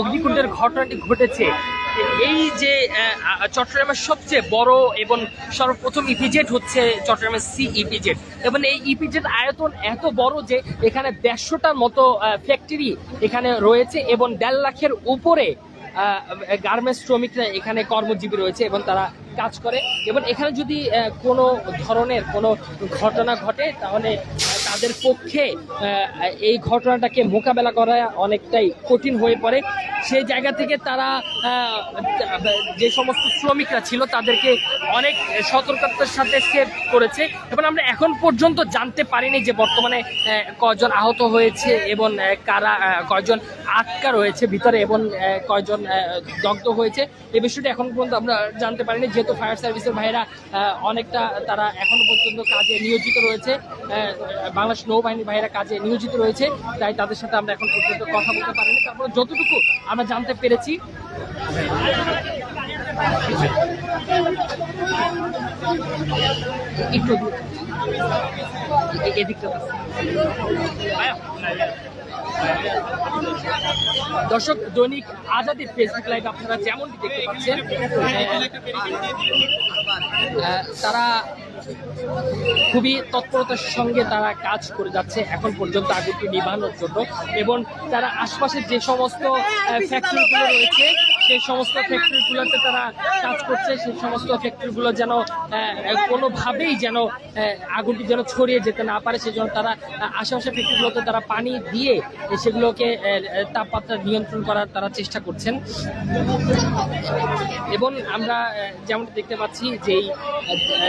অগ্নিকুণ্ডের ঘটনাটি ঘটেছে। এই যে চট্টগ্রামের সবচেয়ে বড় এবং সর্বপ্রথম ইপিজেড হচ্ছে চট্টগ্রামের সি ইপিজেড এবং এই ইপিজেড আয়তন এত বড় যে, এখানে দেড়শোটার মতো ফ্যাক্টরি এখানে রয়েছে এবং দেড় লাখের উপরে গার্মেন্টস শ্রমিকরা এখানে কর্মজীবী রয়েছে এবং তারা কাজ করে। এবং এখানে যদি কোনো ধরনের কোনো ঘটনা ঘটে, তাহলে তাদের পক্ষে এই ঘটনাটাকে মোকাবেলা করা অনেকটাই কঠিন হয়ে পড়ে। সেই জায়গা থেকে তারা যে সমস্ত শ্রমিকরা ছিল তাদেরকে অনেক সতর্কতার সাথে সেভ করেছে। এবং আমরা এখন পর্যন্ত জানতে পারিনি যে বর্তমানে আহ, কয়জন আহত হয়েছে এবং কারা কয়জন আটকা রয়েছে ভিতরে এবং কয়জন দগ্ধ হয়েছে। এই বিষয়টি এখন পর্যন্ত আমরা জানতে পারিনি। যেহেতু ফায়ার সার্ভিসের ভাইরা অনেকটা তারা এখনও পর্যন্ত কাজে নিয়োজিত রয়েছে বাংলাদেশ নৌবাহিনীর ভাইরা কাজে নিয়োজিত রয়েছে, তাই তাদের সাথে আমরা এখন পর্যন্ত কথা বলতে পারিনি। তারপরে যতটুকু আমরা জানতে পেরেছি, একটু এদিকটা দর্শক, দৈনিক আজাদের ফেসবুক লাইভ আপনারা যেমনটি দেখতে পাচ্ছেন তারা খুবই তৎপরতার সঙ্গে তারা কাজ করে যাচ্ছে এখন পর্যন্ত আগুনটি নিভানোর জন্য। এবং তারা আশপাশের যে সমস্ত ফ্যাক্টরিগুলো রয়েছে সেই সমস্ত ফ্যাক্টরিগুলোতে তারা কাজ করছে সেই সমস্ত ফ্যাক্টরিগুলো যেন কোনোভাবেই যেন আগুনটি যেন ছড়িয়ে যেতে না পারে সেজন্য তারা আহ, আশেপাশের ফ্যাক্টরিগুলোতে তারা পানি দিয়ে সেগুলোকে তাপমাত্রা নিয়ন্ত্রণ করার তারা চেষ্টা করছেন। এবং আমরা আহ, যেমনটি দেখতে পাচ্ছি যে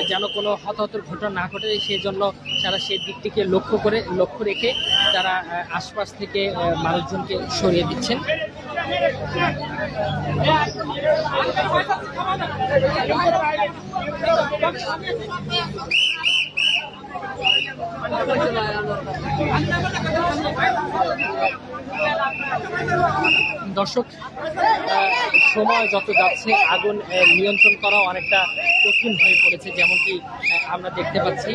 যেন কোনো হতাহতের ঘটনা না ঘটে সেই জন্য তারা সেই দিকটিকে লক্ষ্য করে লক্ষ্য রেখে তারা আশপাশ থেকে মানুষজনকে সরিয়ে দিচ্ছেন। Thank you. দর্শক, সময় যত যাচ্ছে, আগুন নিয়ন্ত্রণ করা অনেকটা কঠিন হয়ে পড়েছে, যেমনটি আমরা দেখতে পাচ্ছি।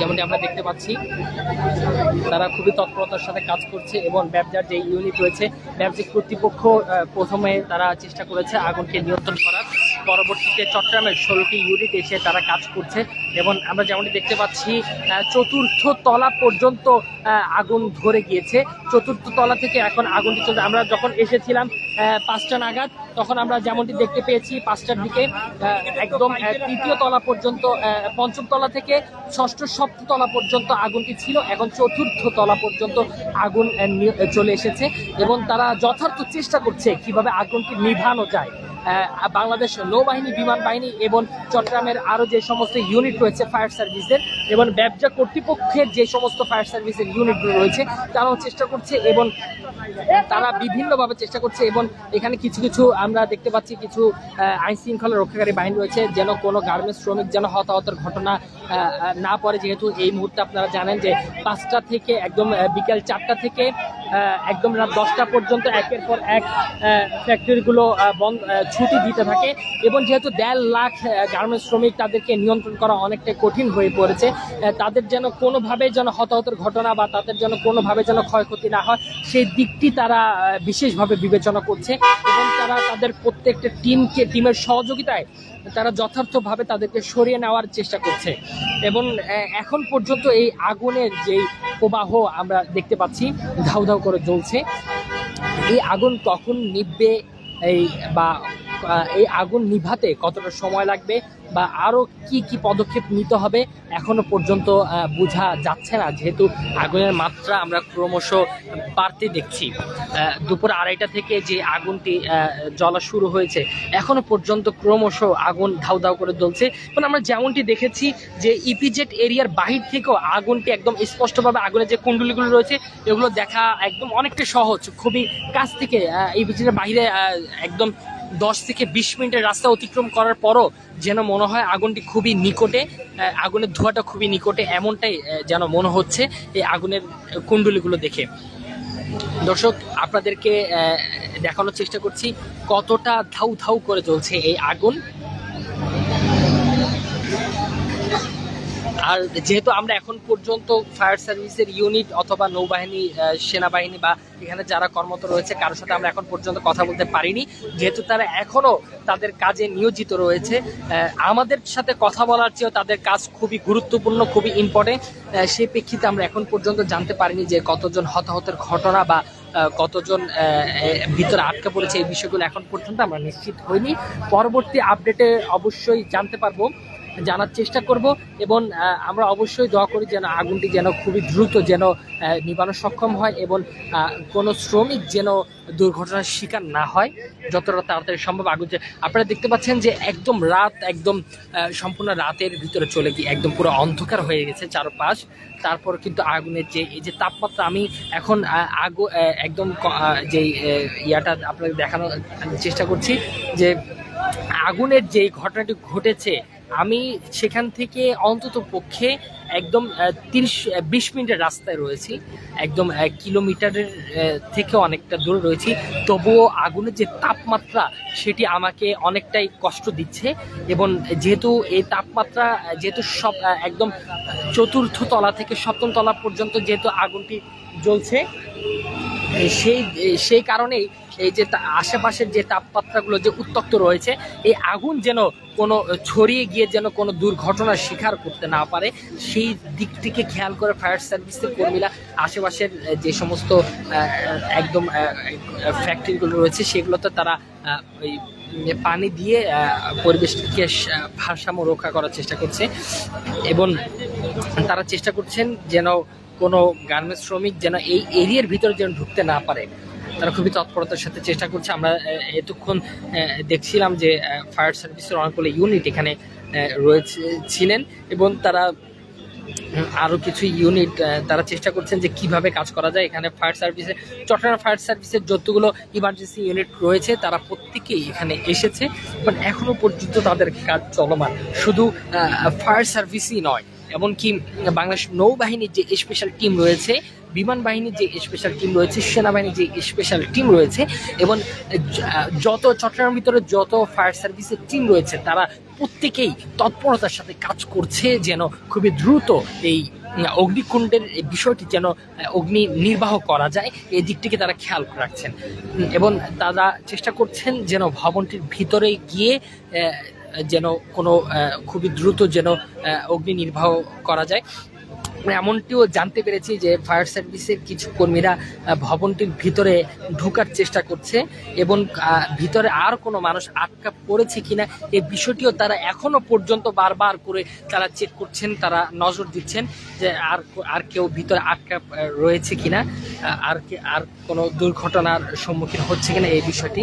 যেমনটি আমরা দেখতে পাচ্ছি, তারা খুবই তৎপরতার সাথে কাজ করছে এবং ব্যবসার যে ইউনিট রয়েছে, ব্যবসায়িক কর্তৃপক্ষ প্রথমে তারা চেষ্টা করেছে আগুনকে নিয়ন্ত্রণ করার। পরবর্তীতে চট্টগ্রামের ষোলোটি ইউনিট এসে তারা কাজ করছে এবং আমরা যেমনটি দেখতে পাচ্ছি চতুর্থ তলা পর্যন্ত আগুন ধরে গিয়েছে। চতুর্থ তলা থেকে এখন আগুনটি চলছে। আমরা যখন এসেছিলাম পাঁচটা নাগাদ, তখন আমরা যেমনটি দেখতে পেয়েছি, পাঁচটার দিকে একদম তৃতীয় তলা পর্যন্ত পঞ্চম তলা থেকে ষষ্ঠ সপ্তম তলা পর্যন্ত আগুনটি ছিল। এখন চতুর্থ তলা পর্যন্ত আগুন চলে এসেছে এবং তারা যথার্থ চেষ্টা করছে কীভাবে আগুনটি নিভানো যায়। বাংলাদেশ নৌবাহিনী, বিমান বাহিনী এবং চট্টগ্রামের আরও যে সমস্ত ইউনিট রয়েছে ফায়ার সার্ভিসের এবং ব্যবসা কর্তৃপক্ষের যে সমস্ত ফায়ার সার্ভিসের ইউনিটগুলো রয়েছে, তারাও চেষ্টা করছে এবং তারা বিভিন্নভাবে চেষ্টা করছে এবং এখানে কিছু কিছু আমরা দেখতে পাচ্ছি, কিছু আইন শৃঙ্খলা রক্ষাকারী বাহিনী রয়েছে, যেন কোনো গার্মেন্টস শ্রমিক যেন হতাহতের ঘটনা না পড়ে। যেহেতু এই মুহূর্তে আপনারা জানেন যে পাঁচটা থেকে একদম বিকাল চারটা থেকে একদম রাত দশটা পর্যন্ত একের পর এক ফ্যাক্টরিগুলো বন্ধ ছুটি দিতে থাকে এবং যেহেতু দেড় লাখ গার্মেন্টস শ্রমিক তাদেরকে নিয়ন্ত্রণ করা অনেকটাই কঠিন হয়ে পড়েছে তাদের যেন কোনোভাবে যেন হতাহতের ঘটনা বা তাদের যেন কোনোভাবে যেন ক্ষয়ক্ষতি না হয়, সেই দিকটি তারা বিশেষভাবে বিবেচনা করছে এবং তারা তাদের প্রত্যেকটা টিমকে, টিমের সহযোগিতায় তারা যথার্থভাবে তাদেরকে সরিয়ে নেওয়ার চেষ্টা করছে। এবং এখন পর্যন্ত এই আগুনের যেই প্রবাহ আমরা দেখতে পাচ্ছি ধাউ ধাউ করে জ্বলছে, এই আগুন কখন নিভবে এই বা আহ, এই আগুন নিভাতে কতটা সময় লাগবে বা আরও কি কি পদক্ষেপ নিতে হবে এখনও পর্যন্ত বোঝা যাচ্ছে না। যেহেতু আগুনের মাত্রা আমরা ক্রমশ বাড়তে দেখছি। দুপুর আড়াইটা থেকে যে আগুনটি জ্বলা শুরু হয়েছে এখনও পর্যন্ত ক্রমশ আগুন ধাউ ধাউ করে জ্বলছে। এবং আমরা যেমনটি দেখেছি যে ইপিজেট এরিয়ার বাহির থেকেও আগুনটি একদম স্পষ্টভাবে আগুনের যে কুণ্ডলিগুলো রয়েছে এগুলো দেখা একদম অনেকটা সহজ খুবই কাছ থেকে ইপিজেটের বাইরে আহ, একদম দশ থেকে বিশ মিনিটের রাস্তা অতিক্রম করার পরও যেন মনে হয় আগুনটি খুবই নিকটে আগুনের ধোঁয়াটা খুবই নিকটে, এমনটাই যেন মনে হচ্ছে এই আগুনের কুণ্ডলিগুলো দেখে। দর্শক, আপনাদেরকে দেখানোর চেষ্টা করছি কতটা ধাউ ধাউ করে চলছে এই আগুন। আর যেহেতু আমরা এখন পর্যন্ত ফায়ার সার্ভিসের ইউনিট অথবা নৌবাহিনী সেনাবাহিনী বা এখানে যারা কর্মরত রয়েছে, কারোর সাথে আমরা এখন পর্যন্ত কথা বলতে পারিনি। যেহেতু তারা এখনও তাদের কাজে নিয়োজিত রয়েছে আমাদের সাথে কথা বলার চেয়েও তাদের কাজ খুবই গুরুত্বপূর্ণ, খুবই ইম্পর্টেন্ট সেই প্রেক্ষিতে আমরা এখন পর্যন্ত জানতে পারিনি যে কতজন হতাহতের ঘটনা বা কতজন ভিতরে আটকে পড়েছে এই বিষয়গুলো এখন পর্যন্ত আমরা নিশ্চিত হইনি। পরবর্তী আপডেটে অবশ্যই জানতে পারব। জানার চেষ্টা করব এবং আমরা অবশ্যই দোয়া করি যেন আগুনটি যেন খুবই দ্রুত যেন নিবানো সক্ষম হয় এবং কোনো শ্রমিক যেন দুর্ঘটনার শিকার না হয়, যতটা তাড়াতাড়ি সম্ভব আগুন আপনারা দেখতে পাচ্ছেন যে একদম রাত, একদম সম্পূর্ণ রাতের ভিতরে চলে গিয়ে একদম পুরো অন্ধকার হয়ে গেছে চারপাশ। তারপর কিন্তু আগুনের যে, এই যে তাপমাত্রা, আমি এখন আগু একদম যে ইয়াটা আপনাকে দেখানোর চেষ্টা করছি যে, আগুনের যে ঘটনাটি ঘটেছে আমি সেখান থেকে অন্তত পক্ষে একদম তিরিশ বিশ মিনিটের রাস্তায় রয়েছি। একদম কিলোমিটারের থেকে অনেকটা দূরে রয়েছি। তবুও আগুনের যে তাপমাত্রা, সেটি আমাকে অনেকটাই কষ্ট দিচ্ছে এবং যেহেতু এই তাপমাত্রা, যেহেতু সব একদম চতুর্থ তলা থেকে সপ্তম তলা পর্যন্ত যেহেতু আগুনটি জ্বলছে। সেই সেই কারণেই এই যে আশেপাশের যে তাপমাত্রাগুলো যে উত্তপ্ত রয়েছে, এই আগুন যেন কোনো ছড়িয়ে গিয়ে যেন কোনো দুর্ঘটনার শিকার করতে না পারে, সেই দিকটিকে খেয়াল করে ফায়ার সার্ভিসের কর্মীরা আশেপাশের যে সমস্ত একদম ফ্যাক্টরিগুলো রয়েছে, সেগুলোতে তারা ওই পানি দিয়ে পরিবেশকে ভারসাম্য রক্ষা করার চেষ্টা করছে। এবং তারা চেষ্টা করছেন যেন কোনো গার্মেন্টস শ্রমিক যেন এই এরিয়ার ভিতরে যেন ঢুকতে না পারে, তারা খুবই তৎপরতার সাথে চেষ্টা করছে। আমরা এতক্ষণ দেখছিলাম যে ফায়ার সার্ভিসের অনেকগুলো ইউনিট এখানে রয়েছে ছিলেন এবং তারা আরও আরও কিছু ইউনিট তারা চেষ্টা করছেন যে কীভাবে কাজ করা যায়। এখানে ফায়ার সার্ভিসে, চট্টগ্রাম ফায়ার সার্ভিসের যতগুলো ইমার্জেন্সি ইউনিট রয়েছে, তারা প্রত্যেকেই এখানে এসেছে। বাট এখনও পর্যন্ত তাদের কাজ চলমান। শুধু ফায়ার সার্ভিসই নয় এমনকি বাংলাদেশ নৌবাহিনীর যে স্পেশাল টিম রয়েছে, বিমান বাহিনীর যে স্পেশাল টিম রয়েছে, সেনাবাহিনীর যে স্পেশাল টিম রয়েছে, এবং যত চট্টগ্রামের ভিতরে যত ফায়ার সার্ভিসের টিম রয়েছে, তারা প্রত্যেকেই তৎপরতার সাথে কাজ করছে যেন খুবই দ্রুত এই অগ্নিকুণ্ডের বিষয়টি যেন অগ্নি নির্বাহ করা যায়, এই দিকটিকে তারা খেয়াল রাখছেন। এবং তারা চেষ্টা করছেন যেন ভবনটির ভিতরে গিয়ে যেন কোনো খুবই দ্রুত যেন অগ্নি নির্বাহ করা যায়। এমনটিও জানতে পেরেছি যে ফায়ার সার্ভিসের কিছু কর্মীরা ভবনটির ভিতরে ঢোকার চেষ্টা করছে এবং ভিতরে আর কোনো মানুষ আটকা পড়েছে কিনা এই বিষয়টিও তারা এখনও পর্যন্ত বারবার করে তারা চেক করছেন, তারা নজর দিচ্ছেন যে আর আর কেউ ভিতরে আটকা রয়েছে কিনা আর আর কোনো দুর্ঘটনার সম্মুখীন হচ্ছে কিনা এই বিষয়টি।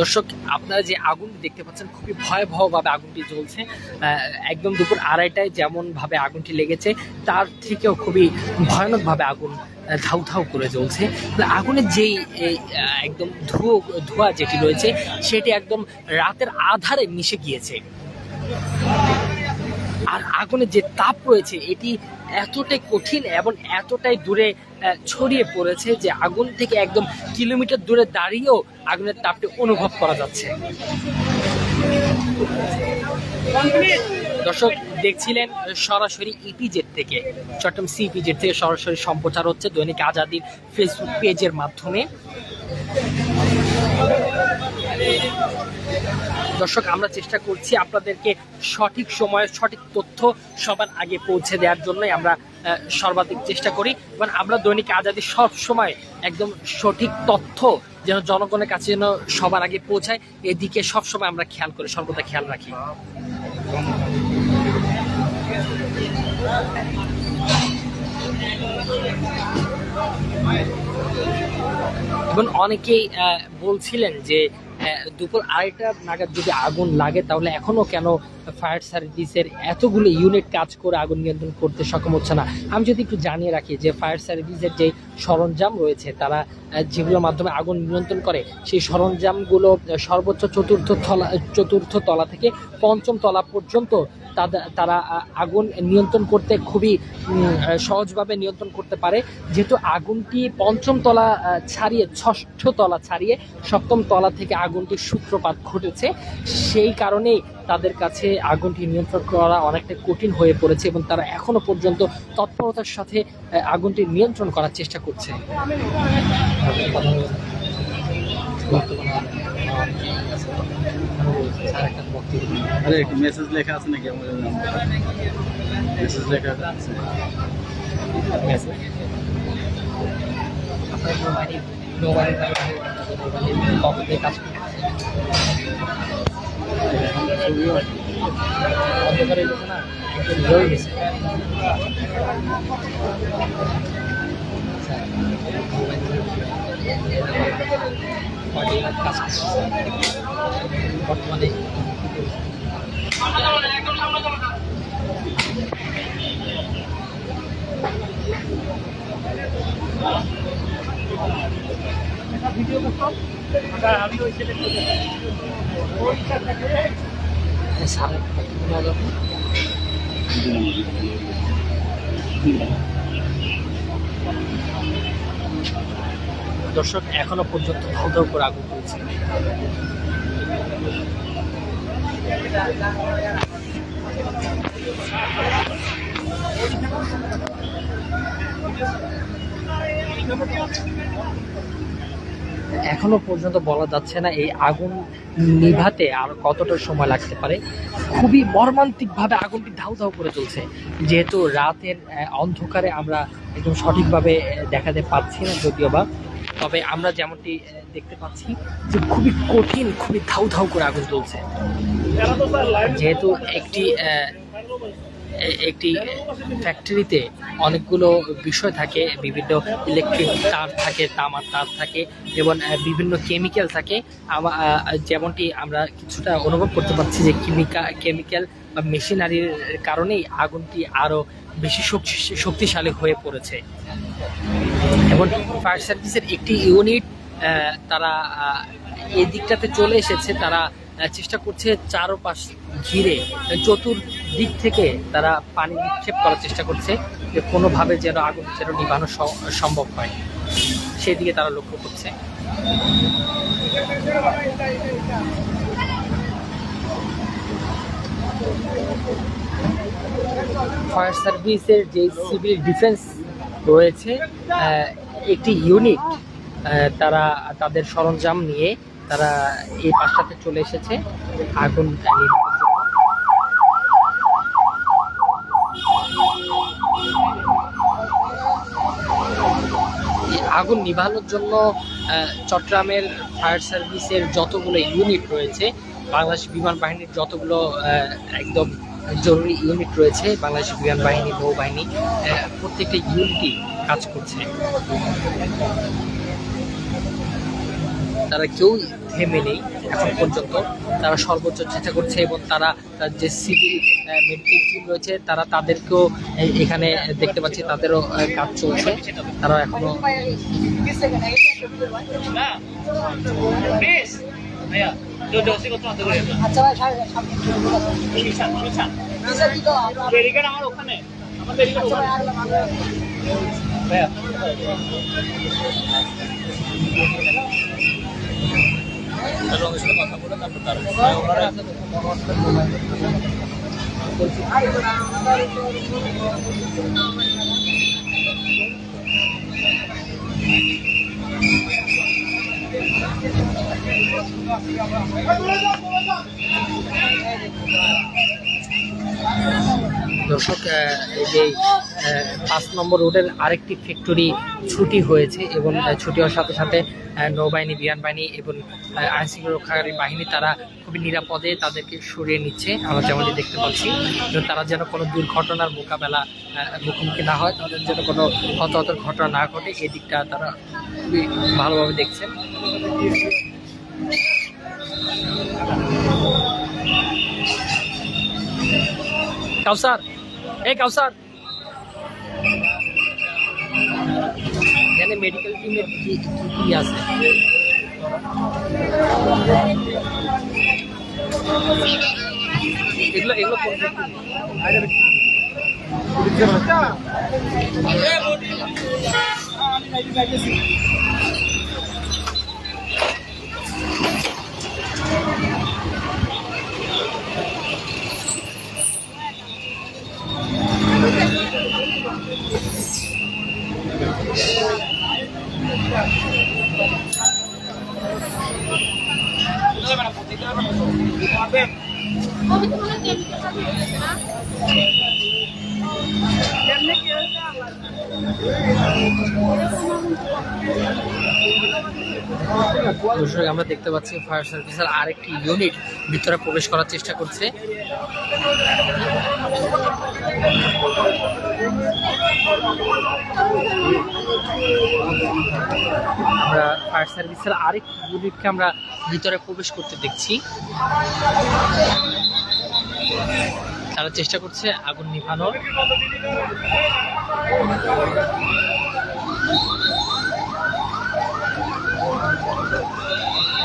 দর্শক, আপনারা যে আগুনটি দেখতে পাচ্ছেন, খুবই ভয়াবহভাবে আগুনটি জ্বলছে। একদম দুপুর আড়াইটায় যেমনভাবে আগুনটি লেগেছে, তার থেকেও খুবই ভয়ানকভাবে আগুন ধাউ ধাউ করে জ্বলছে। আগুনের যেই একদম ধুয়ো, ধোঁয়া যেটি রয়েছে, সেটি একদম রাতের আধারে মিশে গিয়েছে। আগুনের যে তাপ রয়েছে, এটি এতটাই কঠিন এবং এতটাই দূরে ছড়িয়ে পড়েছে যে আগুন থেকে একদম কিলোমিটার দূরে দাঁড়িয়েও আগুনের তাপটি অনুভব করা যাচ্ছে। দর্শক, দেখছিলেন সরাসরি ইপিজেড থেকে, চট্টগ্রাম সিপিজেড থেকে সরাসরি সম্প্রচার হচ্ছে দৈনিক আজাদির ফেসবুক পেজের মাধ্যমে। দর্শক, আমরা চেষ্টা করছি আপনাদেরকে সঠিক সময়ে সঠিক তথ্য সবার আগে পৌঁছে দেওয়ার জন্যই আমরা সর্বাধিক চেষ্টা করি। এবং আমরা দৈনিক আজাদি সব সময় একদম সঠিক তথ্য যেন জনগণের কাছে যেন সবার আগে পৌঁছায়, এদিকে সবসময় আমরা খেয়াল করি, সর্বদা খেয়াল রাখি। এবং অনেকেই বলছিলেন যে দুপুর আড়াইটা নাগাদ যদি আগুন লাগে, তাহলে এখনও কেন ফায়ার সার্ভিসের এতগুলো ইউনিট কাজ করে আগুন নিয়ন্ত্রণ করতে সক্ষম হচ্ছে না? আমি যদি একটু জানিয়ে রাখি যে ফায়ার সার্ভিসের যে সরঞ্জাম রয়েছে, তারা যেগুলোর মাধ্যমে আগুন নিয়ন্ত্রণ করে, সেই সরঞ্জামগুলো সর্বোচ্চ চতুর্থ তলা চতুর্থ তলা থেকে পঞ্চম তলা পর্যন্ত তারা আগুন নিয়ন্ত্রণ করতে খুবই সহজভাবে নিয়ন্ত্রণ করতে পারে। যেহেতু আগুনটি পঞ্চম তলা ছাড়িয়ে, ষষ্ঠ তলা ছাড়িয়ে সপ্তম তলা থেকে আগুনটির সূত্রপাত ঘটেছে, সেই কারণেই তাদের কাছে আগুনটি নিয়ন্ত্রণ করা অনেকটা কঠিন হয়ে পড়েছে এবং তারা এখনও পর্যন্ত তৎপরতার সাথে আগুনটি নিয়ন্ত্রণ করার চেষ্টা করছে। আরে একটু মেসেজ লেখা আছে নাকি আমাদের মেসেজ লেখা আছে অন্ধকারে গেছে না একদম রয়ে গেছে কাজ করছে। বর্তমানে সামনে দর্শক এখনও পর্যন্ত ধাউ ধাউ করে আগুন চলছে এখনও পর্যন্ত বলা যাচ্ছে না এই আগুন নিভাতে আর কতটা সময় লাগতে পারে। খুবই মর্মান্তিকভাবে আগুনটি ধাউ ধাউ করে চলছে যেহেতু রাতের অন্ধকারে আমরা একদম সঠিকভাবে দেখাতে পাচ্ছি না, যদিও বা। তবে আমরা যেমনটি দেখতে পাচ্ছি যে খুবই কঠিন, খুবই ধাউ ধাউ করে আগুন চলছে যেহেতু একটি একটি ফ্যাক্টরিতে অনেকগুলো বিষয় থাকে, বিভিন্ন ইলেকট্রিক তার থাকে, তামার তার থাকে, এবং বিভিন্ন কেমিক্যাল থাকে যেমনটি আমরা কিছুটা অনুভব করতে পারছি যে কেমিকা, কেমিক্যাল বা মেশিনারির কারণেই আগুনটি আরও বেশি শক্তি- শক্তিশালী হয়ে পড়েছে। এবং ফায়ার সার্ভিসের একটি ইউনিট তারা এই দিকটাতে চলে এসেছে। তারা চেষ্টা করছে চারপাশ ঘিরে, চতুর্দিক থেকে তারা পানি নিক্ষেপ করার চেষ্টা করছে যে কোনোভাবে যেন আগুন যেন নিবানো সম্ভব হয়। সেদিকে তারা লক্ষ্য করছে। ফায়ার সার্ভিসের যে সিভিল ডিফেন্স রয়েছে একটি ইউনিট তারা তাদের সরঞ্জাম নিয়ে তারা এই পাশটাতে চলে এসেছে। আগুন আগুন নিভানোর জন্য চট্টগ্রামের ফায়ার সার্ভিসের যতগুলো ইউনিট রয়েছে, বাংলাদেশ বিমান বাহিনীর যতগুলো একদম জরুরি ইউনিট রয়েছে, বাংলাদেশ বিমান বাহিনী, নৌবাহিনী প্রত্যেকটা ইউনিটই কাজ করছে। তারা কেউ থেমে নেই এখন পর্যন্ত। তারা সর্বোচ্চ চেষ্টা করছে এবং তারা যে সিভিল মেডিকেল টিম রয়েছে তারা তাদেরকেও এখানে দেখতে পাচ্ছি তাদেরও আহ, কাজ চলছে। তারা এখনও আচ্ছা ভাই সাড়ে সামনে নিচে দিল আচ্ছা ভাই আর দর্শক আহ, এই যে পাঁচ নম্বর রোডের আরেকটি ফ্যাক্টরি ছুটি হয়েছে এবং ছুটি হওয়ার সাথে সাথে নৌবাহিনী বিমান বাহিনী এবং আইনশৃঙ্খলা রক্ষাকারী বাহিনী তারা খুবই নিরাপদে তাদেরকে সরিয়ে নিচ্ছে। আমরা যেমনটি দেখতে পাচ্ছি তারা যেন কোনো দুর্ঘটনার মোকাবেলা মুখোমুখি না হয়, তাদের যেন কোনো হতাহতের ঘটনা না ঘটে, এই দিকটা তারা খুবই ভালোভাবে দেখছেন। কাউসার এই কাউসার এখানে মেডিকেল টিমের কি কি কি আছে এগুলো এগুলো কোন দর্শক আমরা দেখতে পাচ্ছি ফায়ার সার্ভিসের আরেকটি ইউনিট ভিতরে প্রবেশ করার চেষ্টা করছে। আমরা ফায়ার সার্ভিসের আরেকটি ইউনিটকে আমরা ভিতরে প্রবেশ করতে দেখছি। তারা চেষ্টা করছে আগুন নিভানোর।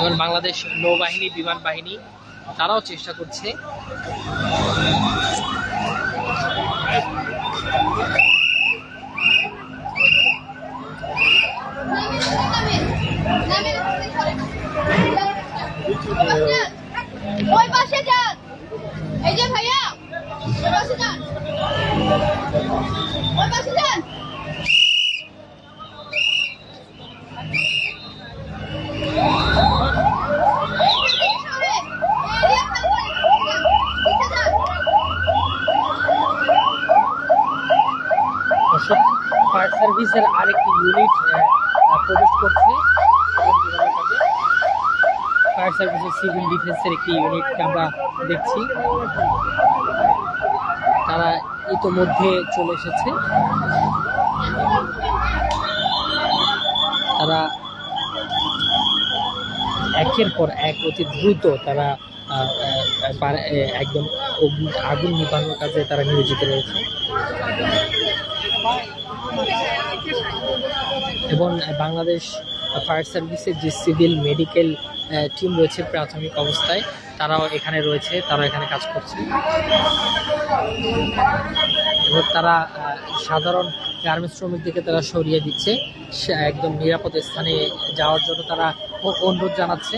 এবং বাংলাদেশ নৌবাহিনী, বিমান বাহিনী, তারাও চেষ্টা করছে। ওই পাশে যান। এই যে ভাইয়া, ওই পাশে যান। ওই পাশে যান দর্শক ফায়ার সার্ভিসের আরেকটি ইউনিট প্রবেশ করছে ফায়ার সার্ভিসের সিভিল ডিফেন্সের একটি ইউনিটকে আমরা দেখছি, তারা ইতোমধ্যে চলে এসেছে। তারা একের পর এক অতি দ্রুত তারা একদম আগুন নিভানোর কাজে তারা নিয়োজিত রয়েছে। এবং বাংলাদেশ ফায়ার সার্ভিসের যে সিভিল মেডিকেল টিম রয়েছে প্রাথমিক অবস্থায়, তারাও এখানে রয়েছে, তারা এখানে কাজ করছে। এবং তারা সাধারণ গার্মেন্টস শ্রমিকদেরকে তারা সরিয়ে দিচ্ছে একদম নিরাপদ স্থানে যাওয়ার জন্য তারা অনুরোধ জানাচ্ছে।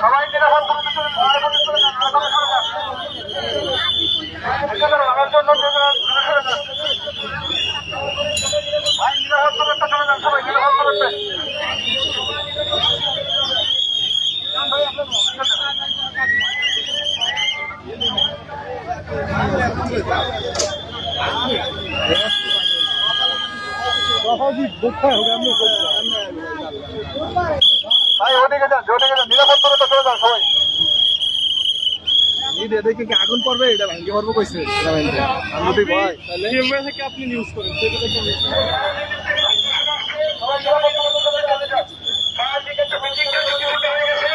সবাই নিরাপদ দূরত্বে চলে যান, নিরাপদে চলে যান, নিরাপদে চলে যান। ঠিক আছে, আমার জন্য দূরে সরে যান। ভাই, নিরাপদ দূরত্বে চলে যান, সবাই নিরাপদ দূরত্বে। যান ভাই, আপনার ঠিক আছে। ভাই ওদিকে যান ওদিকে যান নিরাপদ দূরত্বে চলে যান সবাই। দেখে কি আগুন পড়বে এটা ভাঙ্গি পড়ব কইছে। আমি ভয় তাহলে আপনি নিউজ করেন? সেটা দেখে সবাই নিরাপদ দূরত্বে চলে যান ফায়ার ব্রিগেড বিল্ডিংটা ঝুঁকিপূর্ণ হয়ে গেছে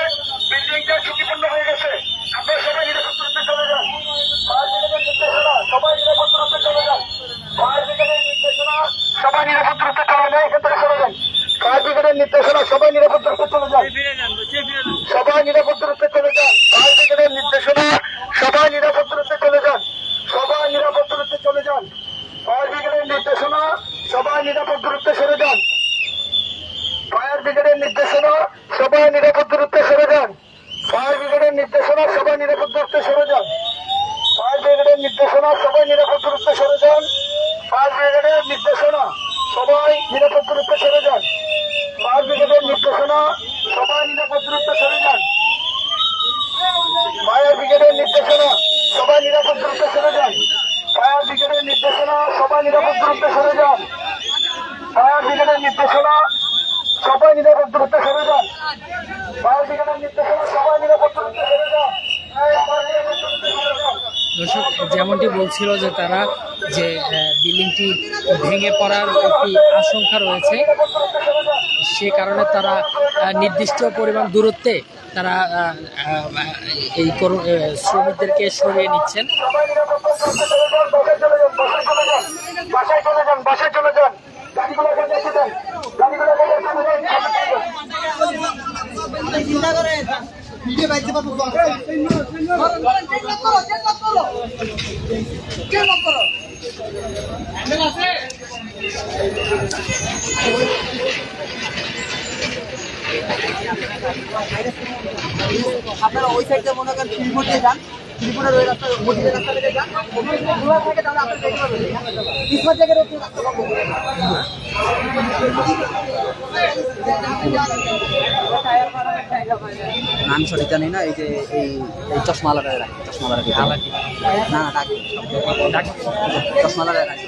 বিল্ডিংটা ঝুঁকিপূর্ণ হয়ে গেছে আপনারা সবাই নিরাপদ দূরত্বে চলে যান ফায়ার ব্রিগেডের নির্দেশনা সবাই নিরাপদ দূরত্বে চলে যান ফায়ার ব্রিগেডের নির্দেশনা সবাই নিরাপদ দূরত্বে চলে যান এখান থেকে চলে যান ফায়ার ব্রিগেডের নির্দেশনা সবাই নিরাপদ দূরত্বে চলে যান সবাই নিরাপদ দূরত্বে চলে যান ফায়ার ব্রিগেডের নির্দেশনা সবাই নিরাপদ দূরত্বে চলে যান সবাই নিরাপদ দূরত্বে চলে যান ফায়ার ব্রিগেডের নির্দেশনা সবাই নিরাপদ দূরত্বে সরে যান ফায়ার ব্রিগেডের নির্দেশনা সবাই নিরাপদ দূরত্বে সরে যান ফায়ার ব্রিগেডের নির্দেশনা সবাই নিরাপদ দূরত্বে সরে যান ফায়ার ব্রিগেডের নির্দেশনা সবাই নিরাপদ দূরত্বে সরে যান ফায়ার ব্রিগেডের নির্দেশনা সবাই নিরাপদ দূরত্বে সরে যান ফায়ার ব্রিগেডের নির্দেশনা সবাই নিরাপদ দূরত্বে সরে যান ফায়ার ব্রিগেডের নির্দেশনা সবাই নিরাপদ দূরত্বে সরে যান ফায়ার ব্রিগেডের নির্দেশনা সবাই নিরাপদ দূরত্বে সরে যান ফায়ার ব্রিগেডের নির্দেশনা সবাই নিরাপদ দূরত্বে সরে যান ফায়ার ব্রিগেডের নির্দেশনা সবাই নিরাপদ দূরত্বে সরে যান সবাই নিরাপদ দূরত্বে সরে যান দর্শক যেমনটি বলছিল যে তারা যে বিল্ডিংটি ভেঙে পড়ার একটি আশঙ্কা রয়েছে। সে কারণে তারা আহ, নির্দিষ্ট পরিমাণ দূরত্বে তারা আহ, আহ, এই শ্রমিকদেরকে সরিয়ে নিচ্ছেন। সবাই নিরাপদ আপনারা ওই সাইডে মনে করেন ত্রিপুর দিয়ে যান ত্রিপুরের ওই রাস্তা মসজিদের রাস্তা থেকে যান। খোলা থাকে তাহলে আপনার দেখতে পাবেন। ইসমার জায়গার ওই রাস্তা বন্ধ করে নাম সঠিক জানি না এই যে এই চশমালাটা রাখি চশমালাটা। না না ডাকি ডাক- চশমালাটা রাখি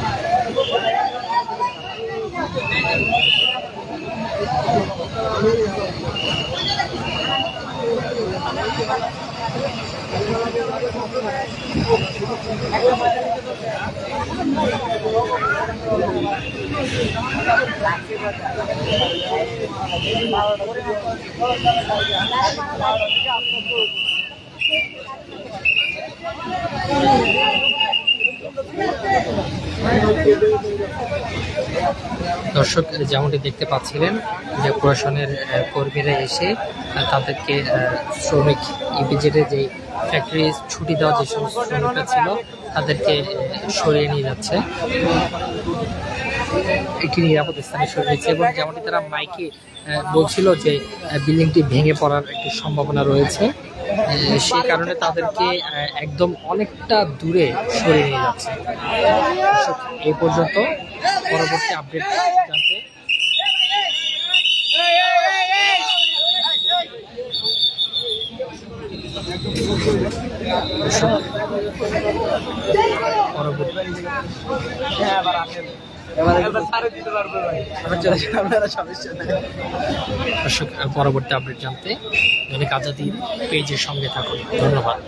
দর্শক, যেমনটি দেখতে পাচ্ছিলেন, যে প্রশাসনের কর্মীরা এসে তাদেরকে শ্রমিক ইপিজেডের যে ফ্যাক্টরি ছুটি দেওয়া যে সমস্ত শ্রমিকরা ছিল, তাদেরকে সরিয়ে নিয়ে যাচ্ছে। একটি নিরাপদ স্থানে সরে রয়েছে এবং যেমনটি তারা মাইকে বলছিল যে বিল্ডিংটি ভেঙে পড়ার একটি সম্ভাবনা রয়েছে সে কারণে তাদেরকে একদম অনেকটা দূরে সরিয়ে নিয়ে যাচ্ছে। এ পর্যন্ত পরবর্তী আপডেট জানতে পরবর্তী দর্শক পরবর্তী আপডেট জানতে দৈনিক আজাদির পেজের সঙ্গে থাকুন। ধন্যবাদ।